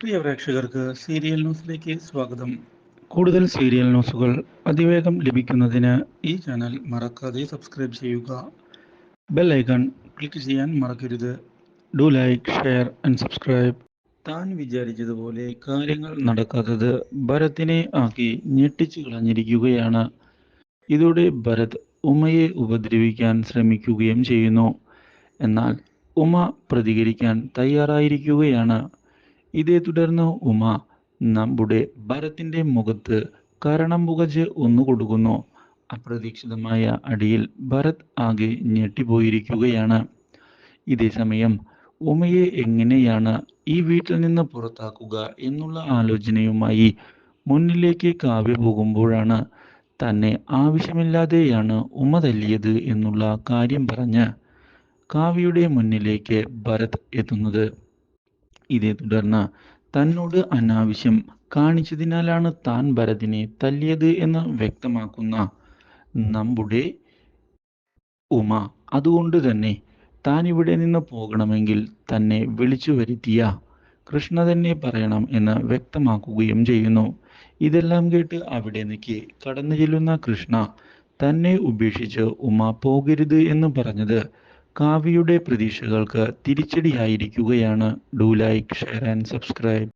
പ്രിയ പ്രേക്ഷകർക്ക് സീരിയൽ ന്യൂസിലേക്ക് സ്വാഗതം. കൂടുതൽ സീരിയൽ ന്യൂസുകൾ അതിവേഗം ലഭിക്കുന്നതിന് ഈ ചാനൽ മറക്കാതെ സബ്സ്ക്രൈബ് ചെയ്യുക. ബെൽ ഐക്കൺ ക്ലിക്ക് ചെയ്യാൻ മറക്കരുത്. Do like share and subscribe. താൻ വിചാരിച്ചതുപോലെ കാര്യങ്ങൾ നടക്കാത്തത് ഭരത്തിനെ ആക്കി ഞെട്ടിച്ചു കളഞ്ഞിരിക്കുകയാണ്. ഇതോടെ ഭരത് ഉമയെ ഉപദ്രവിക്കാൻ ശ്രമിക്കുകയും ചെയ്യുന്നു. എന്നാൽ ഉമ പ്രതികരിക്കാൻ തയ്യാറായിരിക്കുകയാണ്. ഇതേ തുടർന്ന് ഉമ നമ്മുടെ ഭരത്തിന്റെ മുഖത്ത് കരണം പുകച്ച് ഒന്നു കൊടുക്കുന്നു. അപ്രതീക്ഷിതമായ അടിയിൽ ഭരത് ആകെ ഞെട്ടിപ്പോയിരിക്കുകയാണ്. ഇതേ സമയം ഉമയെ എങ്ങനെയാണ് ഈ വീട്ടിൽ നിന്ന് പുറത്താക്കുക എന്നുള്ള ആലോചനയുമായി മുന്നിലേക്ക് കാവ്യ പോകുമ്പോഴാണ് തന്നെ ആവശ്യമില്ലാതെയാണ് ഉമ തല്ലിയത് എന്നുള്ള കാര്യം പറഞ്ഞ് കാവ്യയുടെ മുന്നിലേക്ക് ഭരത് എത്തുന്നത്. ഇതേ തുടർന്ന് തന്നോട് അനാവശ്യം കാണിച്ചതിനാലാണ് താൻ ഭരതിനെ തല്ലിയത് എന്ന് വ്യക്തമാക്കുന്ന നമ്മുടെ ഉമ. അതുകൊണ്ട് തന്നെ താൻ ഇവിടെ നിന്ന് പോകണമെങ്കിൽ തന്നെ വിളിച്ചു വരുത്തിയ കൃഷ്ണ തന്നെ പറയണം എന്ന് വ്യക്തമാക്കുകയും ചെയ്യുന്നു. ഇതെല്ലാം കേട്ട് അവിടെ നിൽക്കി കടന്നു ചെല്ലുന്ന കൃഷ്ണ തന്നെ ഉപേക്ഷിച്ച് ഉമ പോകരുത് എന്ന് പറഞ്ഞത് കാവ്യയുടെ പ്രതീക്ഷകൾക്ക് തിരിച്ചടിയായിരിക്കുകയാണ്. Do like share and subscribe